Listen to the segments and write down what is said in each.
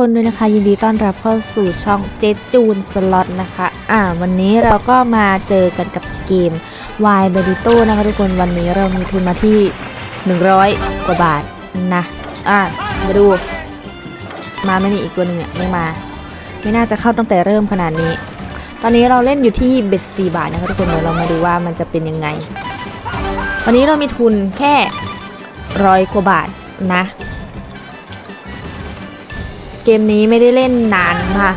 คนด้วยนะคะยินดีต้อนรับเข้าสู่ช่องเจจูนสล็อตนะคะ อ่า วันนี้เราก็มาเจอกันกับเกม Y b e r i t o นะคะทุกคนวันนี้เรามีทุนมาที่ 100 กว่าบาทนะ อ่ามาดู มาไม่มีอีกตัวหนึ่งเนี่ยไม่มา ไม่น่าจะเข้าตั้งแต่เริ่มขนาดนี้ ตอนนี้เราเล่นอยู่ที่เบ็ด4บาทนะคะทุกคนเดี๋ยวเรามาดูว่ามันจะเป็นยังไง วันนี้เรามีทุนแค่ร้อยกว่าบาทนะ เกมนี้ไม่ได้เล่นนานค่ะ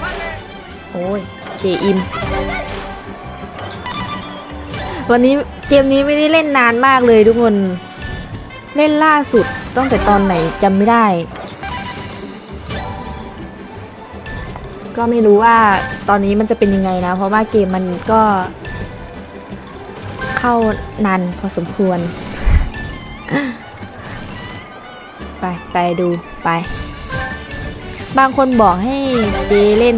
โอ้ย เกอิม วันนี้เกมนี้ไม่ได้เล่นนานมากเลยทุกคน เล่นล่าสุดตั้งแต่ตอนไหนจำไม่ได้ ก็ไม่รู้ว่าตอนนี้มันจะเป็นยังไงนะ เพราะว่าเกมมันก็ เข้านานพอสมควร ไป ไปดูไป บางคนบอกให้เจเล่น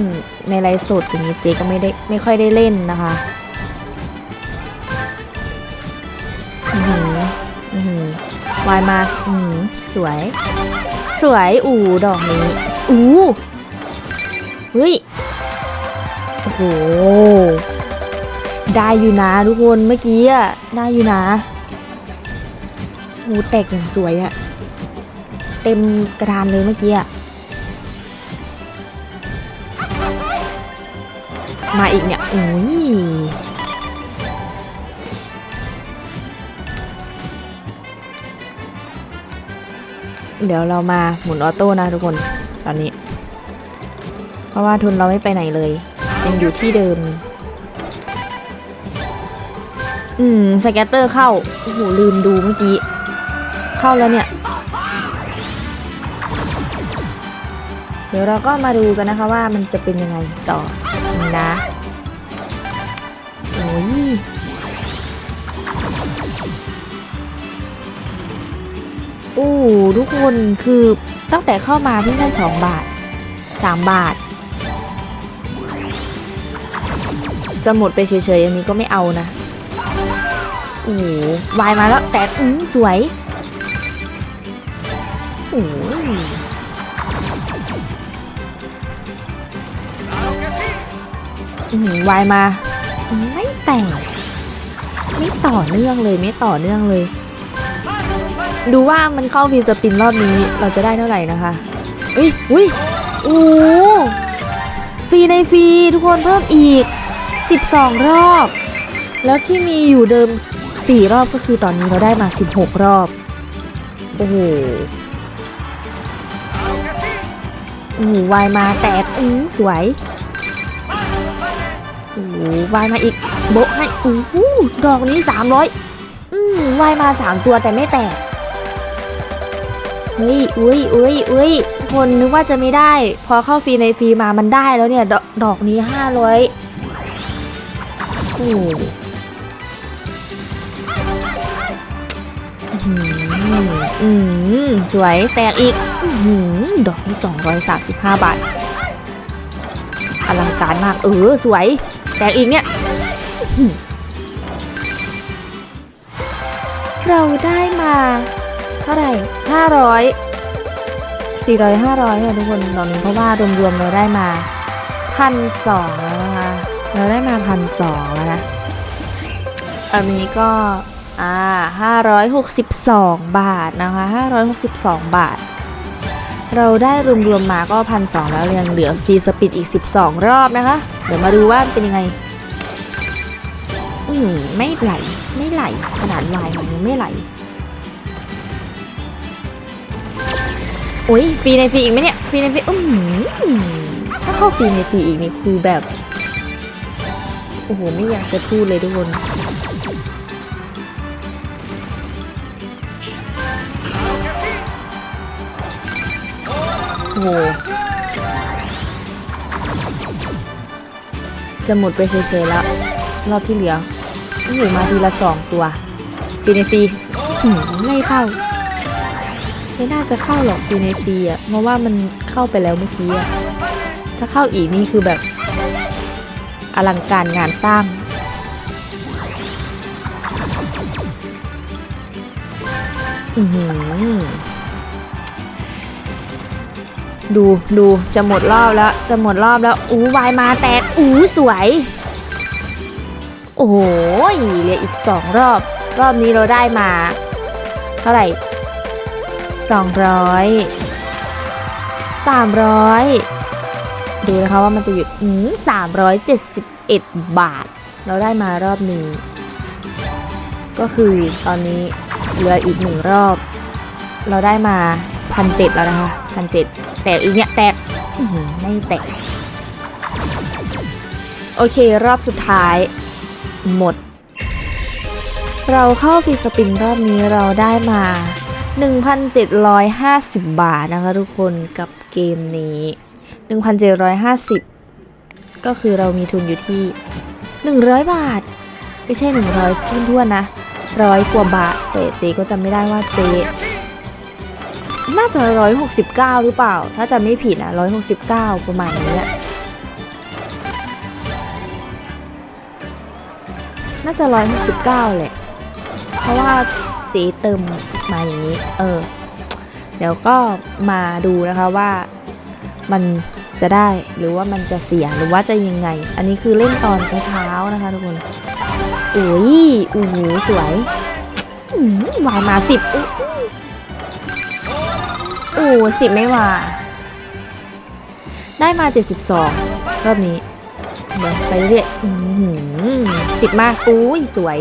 ในไลฟ์สดอย่างนี้เจก็ไม่ได้ไม่ค่อยได้เล่นนะคะอือหืออือหือวายมาอือหือสวย สวยอูดอกนี้อูเฮ้ยโอ้โหได้อยู่นะทุกคนเมื่อกี้อะได้อยู่นะอูแตกอย่างสวยอะเต็มกระดานเลยเมื่อกี้อะ มาอีกเนี่ยโอ้ยเดี๋ยวเรามาหมุนออโต้นะทุกคนตอนนี้ เพราะว่าทุนเราไม่ไปไหนเลย ยังอยู่ที่เดิม อืม สแกตเตอร์เข้า โอ้โห ลืมดูเมื่อกี้ เข้าแล้วเนี่ย เดี๋ยวเราก็มาดูกันนะคะว่ามันจะเป็นยังไงต่อ นะโอ้ยโอ้ทุกคนคือตั้งแต่เข้ามาเพิ่งได้สองบาทสามบาท จะหมดไปเฉยๆอย่างนี้ก็ไม่เอานะโอ้วายมาแล้วแต่อืมสวยโอ้ อือวายมา ไม่แต่งไม่ต่อเนื่องเลยไม่ต่อเนื่องเลย ดูว่ามันเข้าฟรีสปินรอบนี้เราจะได้เท่าไหร่นะคะอุ้ยอุ้ยโอ้ฟรีในฟรีทุกคนเพิ่มอีก 12 รอบ แล้วที่มีอยู่เดิม 4 รอบก็คือตอนนี้เราได้มา 16 รอบ โอ้โหโอ้โหวายมาแตกอื้อสวย โอ้วายมาอีก โบะให้โอ้โหดอกนี้สามร้อยอืมวายมาสามตัวแต่ไม่แตกเฮ้ยอุ้ยอุ้ยอุ้ยคนนึกว่าจะไม่ได้ พอเข้าฟรีในฟรีมามันได้แล้วเนี่ย ดอกดอกนี้ห้าร้อยโอ้โหอื้อหืออืมสวยแตกอีกอือหือดอกนี้สองร้อยสามสิบห้าบาทอลังการมาก เออ สวย แตกอีกเนี่ย เราได้มา เท่าไหร่ห้าร้อยสี่ร้อยห้าร้อยค่ะทุกคนตอนนี้เพราะว่ารวมๆเราได้มาพันสองแล้วนะคะเราได้มาพันสองแล้วนะอันนี้ก็อ่าห้าร้อยหกสิบสองบาทนะคะห้าร้อยหกสิบสองบาท เราได้รวมๆมาก็พันสองแล้วยังเหลือฟรีสปิดอีก 12 รอบนะคะ เดี๋ยวมาดูว่าเป็นยังไง อืมไม่ไหล ไม่ไหล ขนาดวายมันยังไม่ไหล โอ้ยฟรีในฟรีอีกไหมเนี่ยฟรีในฟรีอืมถ้าเข้าฟรีในฟรีอีกนี่คือแบบ โอ้โห ไม่อยากจะพูดเลยทุกคน หจะหมดไปเฉยๆแล้ว รอบที่เหลือโอ้โหมาทีละสองตัวฟรีในฟรีหืมไม่เข้า ไม่น่าจะเข้าหรอกฟรีในฟีอะเพราะว่ามันเข้าไปแล้วเมื่อกี้อะถ้าเข้าอีกนี่คือแบบ อลังการงานสร้างอือหือ ดูดูจะหมดรอบแล้ว จะหมดรอบแล้ว อู้วายมาแตก อู้สวย โอ้โหเหลืออีกสองรอบ รอบนี้เราได้มา เท่าไหร่สองร้อยสามร้อยดูนะคะว่ามันจะหยุดอืมสามร้อยเจ็ดสิบเอ็ดบาท เราได้มารอบนี้ ก็คือตอนนี้เหลืออีกหนึ่งรอบ เราได้มาพันเจ็ดแล้วนะคะ พันเจ็ดแตกอีกเนี่ยแตกไม่แตก โอเครอบสุดท้าย หมด เราเข้าฟีสปินรอบนี้เราได้มา 1,750 บาทนะคะทุกคนกับเกมนี้ 1,750 ก็คือเรามีทุนอยู่ที่ 100 บาท ไม่ใช่ 100ทุ่นทวนๆนะร้อยกว่าบาทแต่เจก็จำไม่ได้ว่าเจ น่าจะ 169 หรือเปล่า ถ้าจำไม่ผิดนะ169 ประมาณนี้แหละน่าจะ 169 แหละ เพราะว่าเจเติมมาอย่างนี้ เออ เดี๋ยวก็มาดูนะคะว่ามันจะได้หรือว่ามันจะเสียหรือว่าจะยังไง อันนี้คือเล่นตอนเช้าๆนะคะทุกคนโอ้ยโอ้โหสวย วายมาสิบ อู้สิบไม่มา ได้มา72รอบนี้ เดี๋ยวไปเรื่อยสิบมากอุ้ยสวย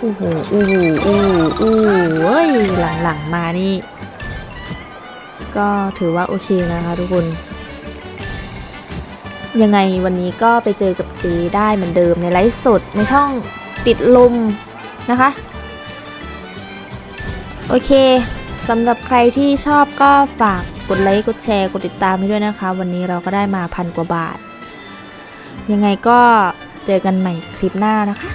อู้หูอู้หูอู้อู้เฮ้ยหลังๆมานี่ ก็ถือว่าโอเคนะคะทุกคน ยังไงวันนี้ก็ไปเจอกับเจได้เหมือนเดิมในไลฟ์สดในช่องติดลมนะคะ โอเค สำหรับใครที่ชอบก็ฝากกดไลค์ กดแชร์ กดติดตามให้ด้วยนะคะ วันนี้เราก็ได้มาพันกว่าบาท ยังไงก็เจอกันใหม่คลิปหน้านะคะ